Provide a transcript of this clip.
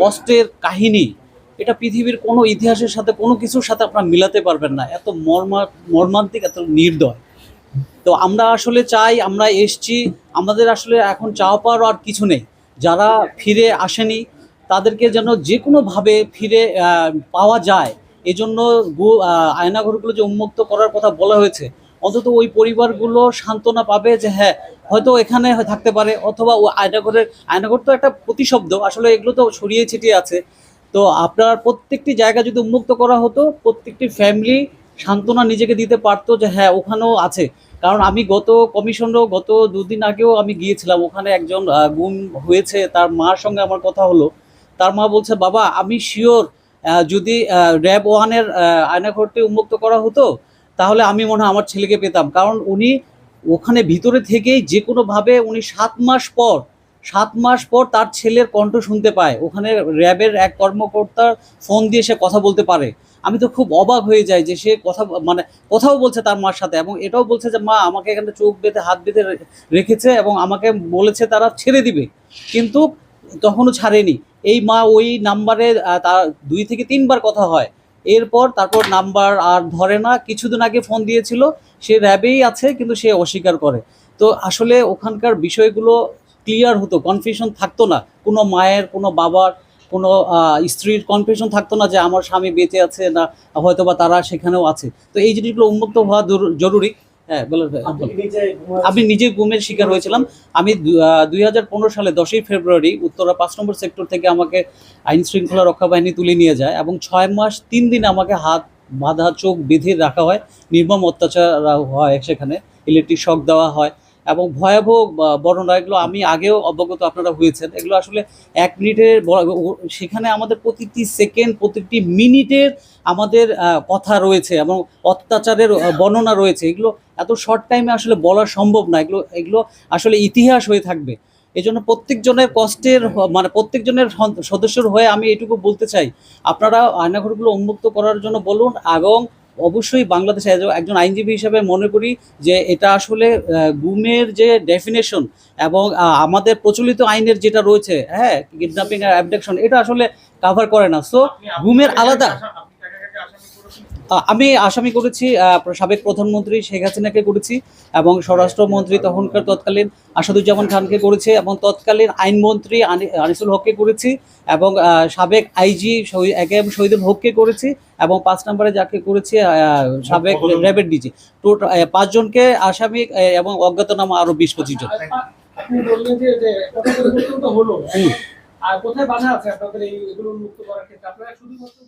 কষ্টের কাহিনী, এটা পৃথিবীর কোনো ইতিহাসের সাথে কোনো কিছুর সাথে আপনারা মিলাতে পারবেন না। এত মর্মা, মর্মান্তিক, এত নির্দয়। তো আমরা আসলে চাই, আমরা এসছি, আমাদের আসলে এখন চাওয়া পাওয়ার আর কিছু নেই। যারা ফিরে আসেনি, তাদেরকে যেন যে কোনোভাবে ফিরে পাওয়া যায়। এজন্য আয়নাঘরগুলো যে উন্মুক্ত করার কথা বলা হয়েছে অন্তত ওই পরিবারগুলো সান্ত্বনা পাবে যে হ্যাঁ হয়তো এখানে থাকতে পারে অথবা ও আয়নাঘরের, আয়নাঘর তো একটা প্রতিশব্দ, আসলে এগুলো তো ছড়িয়ে ছিটিয়ে আছে। তো আপনার প্রত্যেকটি জায়গা যদি উন্মুক্ত করা হতো, প্রত্যেকটি ফ্যামিলি সান্ত্বনা নিজেকে দিতে পারতো যে হ্যাঁ ওখানেও আছে। কারণ আমি গত কমিশনও গত দুদিন আগেও আমি গিয়েছিলাম, ওখানে একজন গুম হয়েছে, তার মার সঙ্গে আমার কথা হলো। তার মা বলছে, বাবা, আমি শিওর যদি র্যাব ওয়ানের আয়নাঘরটি উন্মুক্ত করা হতো তাহলে আমি মনে হয় আমার ছেলেকে পেতাম। কারণ উনি ওখানে ভিতরে থেকেই যে কোনোভাবে উনি সাত মাস পর, সাত মাস পর তার ছেলের কণ্ঠ শুনতে পায়। ওখানে র্যাবের এক কর্মকর্তার ফোন দিয়ে সে কথা বলতে পারে। আমি তো খুব অবাক হয়ে যাই যে সে কথা মানে কথাও বলছে তার মার সাথে এবং এটাও বলছে যে, মা, আমাকে এখানে চোখ বেঁধে, হাত বেঁধে রেখেছে এবং আমাকে বলেছে তারা ছেড়ে দিবে। কিন্তু তখনও ছাড়েনি। এই মা ওই নাম্বারে তার দুই থেকে তিনবার কথা হয়। এরপর তারপর নাম্বার আর ধরে না, কিছুদিন আগে ফোন দিয়েছিল, সে র্যাবেই আছে কিন্তু সে অস্বীকার করে। তো আসলে ওখানকার বিষয়গুলো ক্লিয়ার হতো কনফিউশন থাকতো না। কোনো মায়ের, কোনো বাবার, কোনো স্ত্রীর কনফিউশন থাকতো না যে আমার স্বামী বেঁচে আছে না হয়তো বা তারা সেখানেও আছে। তো এই জিনিসগুলো উন্মুক্ত হওয়া জরুরি। হ্যাঁ বলো বলো। আমি নিজে গুমের শিকার হয়েছিলাম। আমি দুই হাজার পনেরো সালে দশই ফেব্রুয়ারি উত্তরা পাঁচ নম্বর সেক্টর থেকে আমাকে আইন শৃঙ্খলা রক্ষা বাহিনী তুলে নিয়ে যায় এবং ছয় মাস তিন দিন আমাকে হাত বাঁধা চোখ বেঁধে রাখা হয়। নির্মম অত্যাচার হয় সেখানে। ইলেকট্রিক শক দেওয়া হয়। এবং ভয়াবহ বর্ণনা, এগুলো আমি আগেও অবগত আপনারা হয়েছেন। এগুলো আসলে এক মিনিটের সেখানে আমাদের প্রতিটি সেকেন্ড, প্রতিটি মিনিটের আমাদের কথা রয়েছে এবং অত্যাচারের বর্ণনা রয়েছে। এগুলো এত শর্ট টাইমে আসলে বলা সম্ভব না। এগুলো এগুলো আসলে ইতিহাস হয়ে থাকবে। এই জন্য প্রত্যেকজনের কষ্টের মানে প্রত্যেকজনের সদস্যর হয়ে আমি এটুকু বলতে চাই। আপনারা আয়নাঘরগুলো উন্মুক্ত করার জন্য বলুন, এবং অবশ্যই বাংলাদেশে একজন- আইনজীবী হিসাবে মনে করি যে এটা আসলে গুমের যে ডেফিনেশন এবং আমাদের প্রচলিত আইনের যেটা রয়েছে হ্যাঁ কিডন্যাপিং আর অ্যাবডাকশন এটা আসলে কাভার করে না। সো গুমের আলাদা। আমি আসামি করেছি সাবেক প্রধানমন্ত্রী শেখ হাসিনাকে করেছি এবং স্বরাষ্ট্রমন্ত্রী তখনকার তৎকালীন আসাদুজ্জামান খানকে করেছি এবং তৎকালীন আইনমন্ত্রী আনি- আনিসুল হককে করেছি এবং সাবেক আইজি একে এম শহীদুল হককে করেছি এবং পাঁচ নম্বরে যাকে করেছি সাবেক র্যাবের ডিজি। টোটাল পাঁচজনকে আসামি এবং অজ্ঞাতনামা আরও বিশ পঁচিশ জন। আর কোথায় বাধা আছে আপনাদের এই এগুলো মুক্ত করার ক্ষেত্রে? আপনারা শুধুমাত্র